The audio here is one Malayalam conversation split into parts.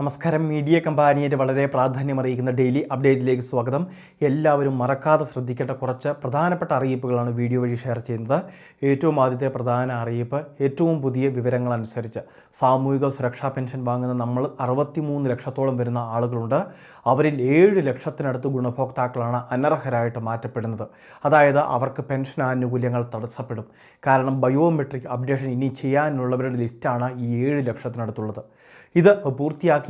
നമസ്കാരം. മീഡിയ കമ്പാനിയുടെ വളരെ പ്രാധാന്യമറിയിക്കുന്ന ഡെയിലി അപ്ഡേറ്റിലേക്ക് സ്വാഗതം. എല്ലാവരും മറക്കാതെ ശ്രദ്ധിക്കേണ്ട കുറച്ച് പ്രധാനപ്പെട്ട അറിയിപ്പുകളാണ് വീഡിയോ വഴി ഷെയർ ചെയ്യുന്നത്. ഏറ്റവും ആദ്യത്തെ പ്രധാന അറിയിപ്പ് ഏറ്റവും പുതിയ വിവരങ്ങൾ അനുസരിച്ച് സാമൂഹിക സുരക്ഷാ പെൻഷൻ വാങ്ങുന്ന നമ്മൾ അറുപത്തിമൂന്ന് ലക്ഷത്തോളം വരുന്ന ആളുകളുണ്ട്. അവരിൽ ഏഴ് ലക്ഷത്തിനടുത്ത് ഗുണഭോക്താക്കളാണ് അനർഹരായിട്ട് മാറ്റപ്പെടുന്നത്. അതായത് അവർക്ക് പെൻഷൻ ആനുകൂല്യങ്ങൾ തടസ്സപ്പെടും. കാരണം ബയോമെട്രിക് അപ്ഡേഷൻ ഇനി ചെയ്യാനുള്ളവരുടെ ലിസ്റ്റാണ് ഈ ഏഴ് ലക്ഷത്തിനടുത്തുള്ളത്. ഇത്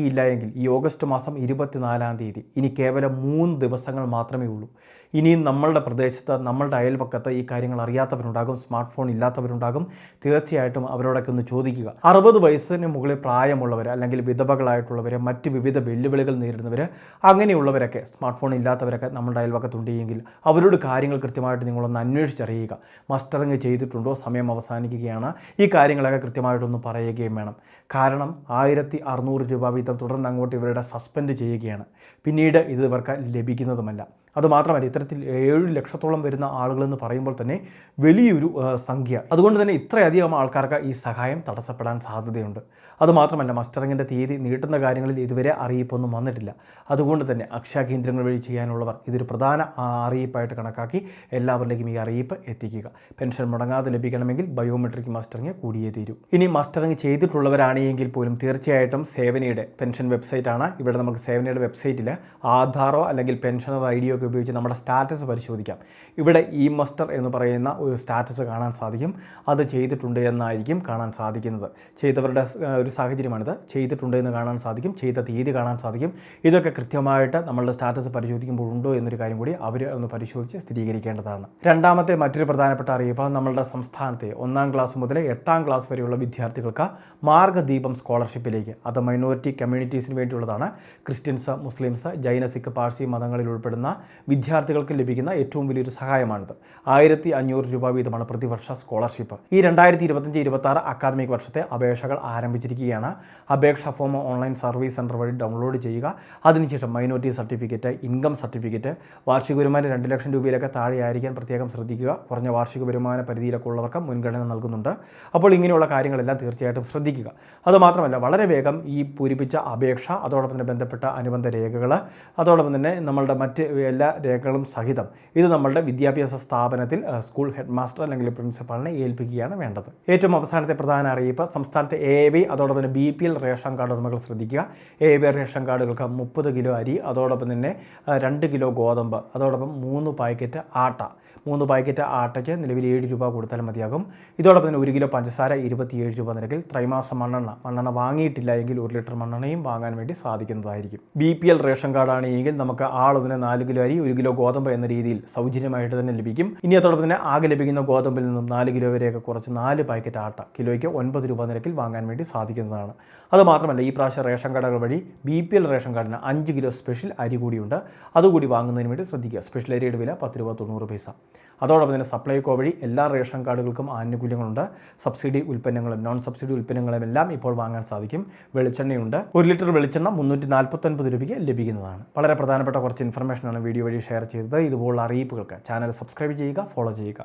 പൂർത്തിയാക്കിയില്ല എങ്കിൽ ഈ ഓഗസ്റ്റ് മാസം ഇരുപത്തിനാലാം തീയതി ഇനി കേവലം മൂന്ന് ദിവസങ്ങൾ മാത്രമേ ഉള്ളൂ. ഇനിയും നമ്മളുടെ പ്രദേശത്ത് നമ്മളുടെ അയൽപക്കത്ത് ഈ കാര്യങ്ങൾ അറിയാത്തവരുണ്ടാകും സ്മാർട്ട് ഫോൺ ഇല്ലാത്തവരുണ്ടാകും. തീർച്ചയായിട്ടും അവരോടൊക്കെ ഒന്ന് ചോദിക്കുക. അറുപത് വയസ്സിന് മുകളിൽ പ്രായമുള്ളവർ അല്ലെങ്കിൽ വിധവകളായിട്ടുള്ളവർ മറ്റ് വിവിധ വെല്ലുവിളികൾ നേരിടുന്നവർ അങ്ങനെയുള്ളവരൊക്കെ സ്മാർട്ട് ഫോൺ ഇല്ലാത്തവരൊക്കെ നമ്മളുടെ അയൽപക്കത്തുണ്ടെങ്കിൽ അവരോട് കാര്യങ്ങൾ കൃത്യമായിട്ട് നിങ്ങളൊന്ന് അന്വേഷിച്ചറിയുക. മസ്റ്ററിങ് ചെയ്തിട്ടുണ്ടോ? സമയം അവസാനിക്കുകയാണ്. ഈ കാര്യങ്ങളൊക്കെ കൃത്യമായിട്ടൊന്ന് പറയുകയും വേണം. കാരണം ആയിരത്തി അറുന്നൂറ് രൂപ തുടർന്ന് അങ്ങോട്ട് ഇവരുടെ സസ്പെൻഡ് ചെയ്യുകയാണ്. പിന്നീട് ഇത് ഇവർക്ക് ലഭിക്കുന്നതുമല്ല. അതുമാത്രമല്ല ഇത്തരത്തിൽ ഏഴ് ലക്ഷത്തോളം വരുന്ന ആളുകളെന്ന് പറയുമ്പോൾ തന്നെ വലിയൊരു സംഖ്യ. അതുകൊണ്ട് തന്നെ ഇത്രയധികം ആൾക്കാർക്ക് ഈ സഹായം തടസ്സപ്പെടാൻ സാധ്യതയുണ്ട്. അതുമാത്രമല്ല മസ്റ്ററിങ്ങിന്റെ തീയതി നീട്ടുന്ന കാര്യങ്ങളിൽ ഇതുവരെ അറിയിപ്പൊന്നും വന്നിട്ടില്ല. അതുകൊണ്ട് തന്നെ അക്ഷയ കേന്ദ്രങ്ങൾ വഴി ചെയ്യാനുള്ളവർ ഇതൊരു പ്രധാന അറിയിപ്പായിട്ട് കണക്കാക്കി എല്ലാവരിലേക്കും ഈ അറിയിപ്പ് എത്തിക്കുക. പെൻഷൻ മുടങ്ങാതെ ലഭിക്കണമെങ്കിൽ ബയോമെട്രിക് മസ്റ്ററിങ് കൂടിയേ തീരൂ. ഇനി മസ്റ്ററിങ് ചെയ്തിട്ടുള്ളവരാണെങ്കിൽ പോലും തീർച്ചയായിട്ടും സേവനയുടെ പെൻഷൻ വെബ്സൈറ്റാണ്. ഇവിടെ നമുക്ക് സേവനയുടെ വെബ്സൈറ്റിൽ ആധാറോ അല്ലെങ്കിൽ പെൻഷനർ ഐ ഡിയോ ഒക്കെ ഉപയോഗിച്ച് നമ്മുടെ സ്റ്റാറ്റസ് പരിശോധിക്കാം. ഇവിടെ ഇ മസ്റ്റർ എന്ന് പറയുന്ന ഒരു സ്റ്റാറ്റസ് കാണാൻ സാധിക്കും. അത് ചെയ്തിട്ടുണ്ട് എന്നായിരിക്കും കാണാൻ സാധിക്കുന്നത്. ചെയ്തവരുടെ ഒരു സാഹചര്യമാണിത്. ചെയ്തിട്ടുണ്ട് എന്ന് കാണാൻ സാധിക്കും. ചെയ്ത തീയതി കാണാൻ സാധിക്കും. ഇതൊക്കെ കൃത്യമായിട്ട് നമ്മളുടെ സ്റ്റാറ്റസ് പരിശോധിക്കുമ്പോൾ ഉണ്ടോ എന്നൊരു കാര്യം കൂടി അവർ ഒന്ന് പരിശോധിച്ച് സ്ഥിരീകരിക്കേണ്ടതാണ്. രണ്ടാമത്തെ മറ്റൊരു പ്രധാനപ്പെട്ട അറിയിപ്പ് നമ്മളുടെ സംസ്ഥാനത്തെ ഒന്നാം ക്ലാസ് മുതൽ എട്ടാം ക്ലാസ് വരെയുള്ള വിദ്യാർത്ഥികൾക്ക് മാർഗദീപം സ്കോളർഷിപ്പിലേക്ക്. അത് മൈനോറിറ്റി കമ്മ്യൂണിറ്റീസിന് വേണ്ടിയുള്ളതാണ്. ക്രിസ്ത്യൻസ് മുസ്ലിംസ് ജൈന സിഖ് പാഴ്സി മതങ്ങളിൽ ഉൾപ്പെടുന്ന വിദ്യാർത്ഥികൾക്ക് ലഭിക്കുന്ന ഏറ്റവും വലിയൊരു സഹായമാണിത്. ആയിരത്തി അഞ്ഞൂറ് രൂപ വീതമാണ് പ്രതിവർഷ സ്കോളർഷിപ്പ്. ഈ രണ്ടായിരത്തി ഇരുപത്തഞ്ച് ഇരുപത്തി ആറ് അക്കാദമിക് വർഷത്തെ അപേക്ഷകൾ ആരംഭിച്ചിരിക്കുകയാണ്. അപേക്ഷാ ഫോം ഓൺലൈൻ സർവീസ് സെന്റർ വഴി ഡൗൺലോഡ് ചെയ്യുക. അതിനുശേഷം മൈനോറിറ്റി സർട്ടിഫിക്കറ്റ് ഇൻകം സർട്ടിഫിക്കറ്റ് വാർഷിക വരുമാനം രണ്ട് ലക്ഷം രൂപയിലൊക്കെ താഴെയായിരിക്കാൻ പ്രത്യേകം ശ്രദ്ധിക്കുക. കുറഞ്ഞ വാർഷിക വരുമാന പരിധിയിലൊക്കെ ഉള്ളവർക്ക് മുൻഗണന നൽകുന്നുണ്ട്. അപ്പോൾ ഇങ്ങനെയുള്ള കാര്യങ്ങളെല്ലാം തീർച്ചയായിട്ടും ശ്രദ്ധിക്കുക. അതുമാത്രമല്ല വളരെ വേഗം ഈ പൂരിപ്പിച്ച അപേക്ഷ അതോടൊപ്പം തന്നെ ബന്ധപ്പെട്ട അനുബന്ധ രേഖകൾ അതോടൊപ്പം തന്നെ നമ്മളുടെ മറ്റ് എല്ലാ രേഖകളും സഹിതം ഇത് നമ്മളുടെ വിദ്യാഭ്യാസ സ്ഥാപനത്തിൽ സ്കൂൾ ഹെഡ് മാസ്റ്റർ അല്ലെങ്കിൽ പ്രിൻസിപ്പാളിനെ ഏൽപ്പിക്കുകയാണ് വേണ്ടത്. ഏറ്റവും അവസാനത്തെ പ്രധാന അറിയിപ്പ് സംസ്ഥാനത്തെ എ ബി അതോടൊപ്പം തന്നെ B P L ration card ഉടമകൾ ശ്രദ്ധിക്കുക. എ ബി റേഷൻ കാർഡുകൾക്ക് മുപ്പത് കിലോ അരി അതോടൊപ്പം തന്നെ രണ്ട് കിലോ ഗോതമ്പ് അതോടൊപ്പം മൂന്ന് പാക്കറ്റ് ആട്ട. മൂന്ന് പാക്കറ്റ് ആട്ടയ്ക്ക് നിലവിൽ ഏഴ് രൂപ കൊടുത്താൽ മതിയാകും. ഇതോടൊപ്പം തന്നെ ഒരു കിലോ പഞ്ചസാര ഇരുപത്തിയേഴ് രൂപ നിരക്കിൽ ത്രൈമാസം മണ്ണെണ്ണ. മണ്ണെണ്ണ വാങ്ങിയിട്ടില്ല എങ്കിൽ ഒരു ലിറ്റർ മണ്ണെണ്ണയും വാങ്ങാൻ വേണ്ടി സാധിക്കുന്നതായിരിക്കും. ബി പി എൽ റേഷൻ കാർഡാണ് എങ്കിൽ നമുക്ക് ആളൊന്നിന് നാല് കിലോ അരി ഒരു കിലോ ഗോതമ്പ് എന്ന രീതിയിൽ സൗജന്യമായിട്ട് തന്നെ ലഭിക്കും. ഇനി അതോടൊപ്പം തന്നെ ആകെ ലഭിക്കുന്ന ഗോതമ്പിൽ നിന്നും നാല് കിലോ വരെയൊക്കെ കുറച്ച് നാല് പാക്കറ്റ് ആട്ട കിലോയ്ക്ക് ഒൻപത് രൂപ നിരക്കിൽ വാങ്ങാൻ വേണ്ടി സാധിക്കുന്നതാണ്. അതുമാത്രമല്ല ഈ പ്രാവശ്യം റേഷൻ കടകൾ വഴി ബി പി എൽ റേഷൻ കാർഡിന് അഞ്ച് കിലോ സ്പെഷ്യൽ അരി കൂടിയുണ്ട്. അതുകൂടി വാങ്ങുന്നതിന് വേണ്ടി ശ്രദ്ധിക്കുക. സ്പെഷ്യൽ അരിയുടെ വില പത്ത് രൂപ തൊണ്ണൂറ് പൈസ. അതോടൊപ്പം തന്നെ സപ്ലൈകോ വഴി എല്ലാ റേഷൻ കാർഡുകൾക്കും ആനുകൂല്യങ്ങളുണ്ട്. സബ്സിഡി ഉൽപ്പന്നങ്ങളും നോൺ സബ്സിഡി ഉൽപ്പന്നങ്ങളും എല്ലാം ഇപ്പോൾ വാങ്ങാൻ സാധിക്കും. വെളിച്ചെണ്ണയുണ്ട്. ഒരു ലിറ്റർ വെളിച്ചെണ്ണ മുന്നൂറ്റി നാൽപ്പത്തൊൻപത് രൂപയ്ക്ക് ലഭിക്കുന്നതാണ്. വളരെ പ്രധാനപ്പെട്ട കുറച്ച് ഇൻഫർമേഷനാണ് വീഡിയോ വഴി ഷെയർ ചെയ്തത് ഇതുപോലുള്ള അറിയിപ്പുകൾക്ക്. ചാനൽ സബ്സ്ക്രൈബ് ചെയ്യുക ഫോളോ ചെയ്യുക.